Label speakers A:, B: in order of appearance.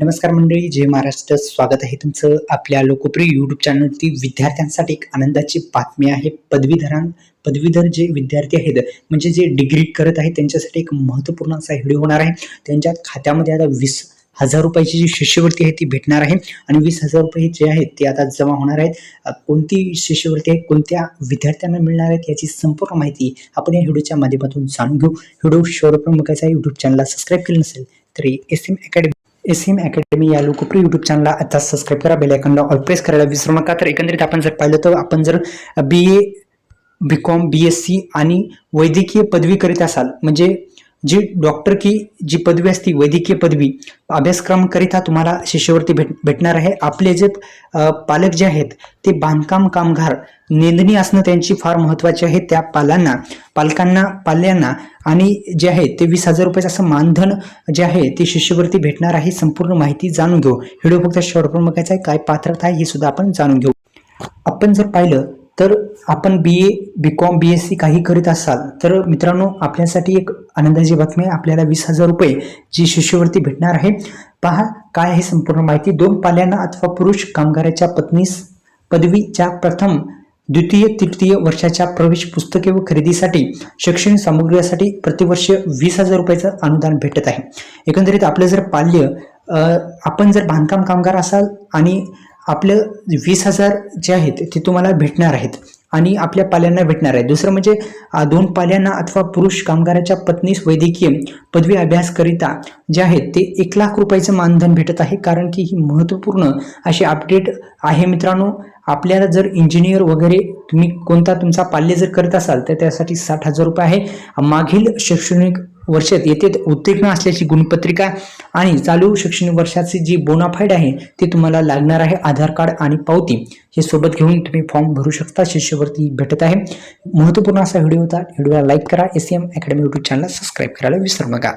A: नमस्कार मंडळी जय महाराष्ट्र. स्वागत आहे तुमचं आपल्या लोकप्रिय यूट्यूब चॅनलवरती विद्यार्थ्यांसाठी एक आनंदाची बातमी आहे पदवीधरां पदवीधर जे विद्यार्थी आहेत म्हणजे जे डिग्री करत आहेत त्यांच्यासाठी एक महत्त्वपूर्ण असा व्हिडिओ होणार आहे. त्यांच्या खात्यामध्ये आता वीस हजार रुपयाची जी शिष्यवृत्ती आहे ती भेटणार आहे. आणि वीस हजार रुपये जे आहेत ते आता जमा होणार आहेत. कोणती शिष्यवृत्ती आहे कोणत्या विद्यार्थ्यांना मिळणार आहेत याची संपूर्ण माहिती आपण या व्हिडिओच्या माध्यमातून जाणून घेऊ. व्हिडिओ शेवटपर्यंत बघायचा यूट्यूब चॅनलला सबस्क्राईब केलं नसेल तरी S M academy S M academy या लोकप्रिय यूट्यूब चॅनलला आता सबस्क्राईब करा बेल ऑल प्रेस करायला विसरू नका. तर एकंदरीत आपण जर पाहिलं तर आपण जर B A B com B S C आणि वैद्यकीय पदवी करीत असाल म्हणजे जी डॉक्टर की जी पदवी असती वैद्यकीय पदवी अभ्यासक्रमाकरिता तुम्हाला शिष्यवृत्ती भेट भेटणार आहे. आपले जे पालक जे आहेत ते बांधकाम कामगार नोंदणी असणं त्यांची फार महत्त्वाची आहे. त्या पालांना पालकांना पाल्यांना आणि जे आहे ते वीस हजार रुपयाचं असं मानधन जे आहे ते शिष्यवृत्ती भेटणार आहे संपूर्ण माहिती जाणून घेऊ. व्हिडिओ फक्त शेवटपर्यंत बघायचा आहे काय पात्रता आहे हे सुद्धा आपण जाणून घेऊ. आपण जर पाहिलं तर आपण B A B com B S C काही करीत असाल तर मित्रांनो आपल्यासाठी एक आनंदाची बातमी आहे. आपल्याला वीस हजार रुपये जी शिष्यवृत्ती भेटणार आहे. पहा काय आहे संपूर्ण माहिती. दोन पाल्यांना अथवा पुरुष कामगाराच्या पत्नीस पदवीच्या प्रथम द्वितीय तृतीय वर्षाच्या प्रवेश पुस्तके व खरेदीसाठी शैक्षणिक सामग्रीसाठी प्रतिवर्ष वीस हजार रुपयाचं अनुदान भेटत आहे. एकंदरीत आपलं जर पाल्य आपण जर बांधकाम कामगार असाल आणि आपलं वीस हजार जे आहेत ते तुम्हाला भेटणार आहेत. आणि आपल्या पाल्यांना भेटणार आहे. दुसरं म्हणजे दोन पाल्यांना अथवा पुरुष कामगाराच्या पत्नीस वैद्यकीय पदवी अभ्यासकरिता जे आहेत ते एक लाख रुपयाचं मानधन भेटत आहे. कारण की ही महत्त्वपूर्ण अशी अपडेट आहे मित्रांनो. आपल्याला जर इंजिनियर वगैरे तुम्ही कोणता तुमचा पाल्य जर करत असाल तर त्यासाठी साठ हजार रुपये आहे. मागील शैक्षणिक वर्षात येथे उत्तीर्ण असल्याची गुणपत्रिका आणि चालू शैक्षणिक वर्षाची जी बोनाफाईड आहे ते तुम्हाला लागणार आहे आधार कार्ड आणि पावती. हे सोबत घेऊन तुम्ही फॉर्म भरू शकता शिष्यवृत्ती भेटत आहे. महत्त्वपूर्ण असा व्हिडिओ होता व्हिडिओला लाईक करा. एस एम अकॅडमी यूट्यूब चॅनलला सबस्क्राईब करायला विसरू नका.